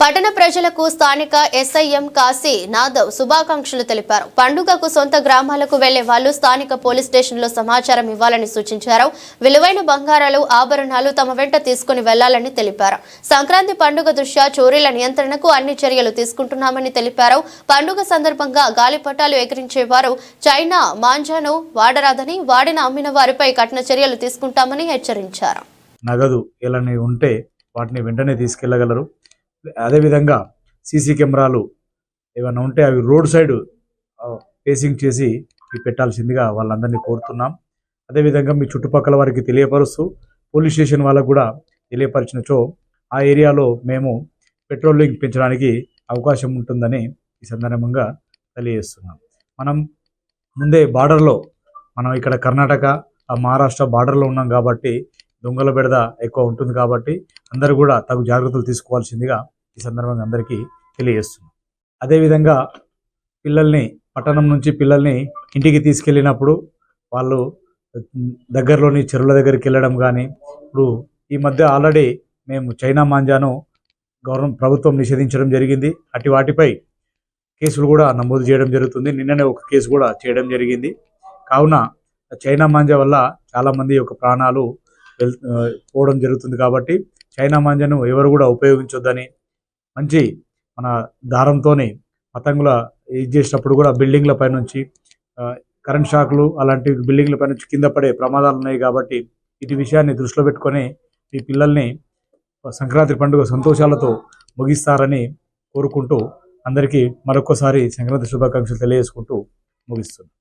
పట్టణ ప్రజలకు స్థానిక ఎస్ఐఎం కాశీ నాదవ్ శుభాకాంక్షలు తెలిపారు. పండుగకు సొంత గ్రామాలకు వెళ్ళే వాళ్ళు స్థానిక పోలీస్ స్టేషన్లో సమాచారం ఇవ్వాలని సూచించారు. విలువైన బంగారాలు ఆభరణాలు తమ వెంట తీసుకుని వెళ్ళాలని తెలిపారు. సంక్రాంతి పండుగ దృష్ట్యా చోరీల నియంత్రణకు అన్ని చర్యలు తీసుకుంటున్నామని తెలిపారు. పండుగ సందర్భంగా గాలిపటాలు ఎగిరించేవారు చైనా మాంజాను వాడరాదని వాడిన అమ్మిన వారిపై కఠిన చర్యలు తీసుకుంటామని హెచ్చరించారు. నగదు ఇలాంటివి ఉంటే వాటిని వెంటనే తీసుకెళ్ళగలరు అదేవిధంగా సీసీ కెమెరాలు ఏమైనా ఉంటే అవి రోడ్ సైడ్ ఫేసింగ్ చేసి పెట్టాల్సిందిగా వాళ్ళందరినీ కోరుతున్నాం. అదేవిధంగా మీ చుట్టుపక్కల వారికి తెలియపరుస్తూ పోలీస్ స్టేషన్ వాళ్ళకు కూడా తెలియపరిచినచో ఆ ఏరియాలో మేము పెట్రోలింగ్ పెంచడానికి అవకాశం ఉంటుందని ఈ సందర్భంగా తెలియజేస్తున్నాం. మనం ముందే బార్డర్లో మనం ఇక్కడ కర్ణాటక ఆ మహారాష్ట్ర బార్డర్లో ఉన్నాం కాబట్టి దొంగల బెడద ఎక్కువ ఉంటుంది కాబట్టి అందరూ కూడా తగు జాగ్రత్తలు తీసుకోవాల్సిందిగా ఈ సందర్భంగా అందరికీ తెలియజేస్తున్నాం. అదేవిధంగా పిల్లల్ని పట్టణం నుంచి పిల్లల్ని ఇంటికి తీసుకెళ్ళినప్పుడు వాళ్ళు దగ్గరలోని చెరువుల దగ్గరికి వెళ్ళడం కానీ ఇప్పుడు ఈ మధ్య ఆల్రెడీ మేము చైనా మాంజాను గవర్నమెంట్ ప్రభుత్వం నిషేధించడం జరిగింది. అటు వాటిపై కేసులు కూడా నమోదు చేయడం జరుగుతుంది. నిన్ననే ఒక కేసు కూడా చేయడం జరిగింది. కావున చైనా మాంజా వల్ల చాలామంది యొక్క ప్రాణాలు వెళ్ పోవడం జరుగుతుంది కాబట్టి చైనా మాంజాను ఎవరు కూడా ఉపయోగించొద్దని మంచి మన దారంతోనే పతంగుల ఇది చేసేటప్పుడు కూడా బిల్డింగ్ల పైనుంచి కరెంట్ షాక్లు అలాంటి బిల్డింగ్ల పై నుంచి కింద పడే ప్రమాదాలు ఉన్నాయి కాబట్టి ఇటు విషయాన్ని దృష్టిలో పెట్టుకొని ఈ పిల్లల్ని సంక్రాంతి పండుగ సంతోషాలతో ముగిస్తారని కోరుకుంటూ అందరికీ మరొకసారి సంక్రాంతి శుభాకాంక్షలు తెలియజేసుకుంటూ ముగిస్తున్నాను.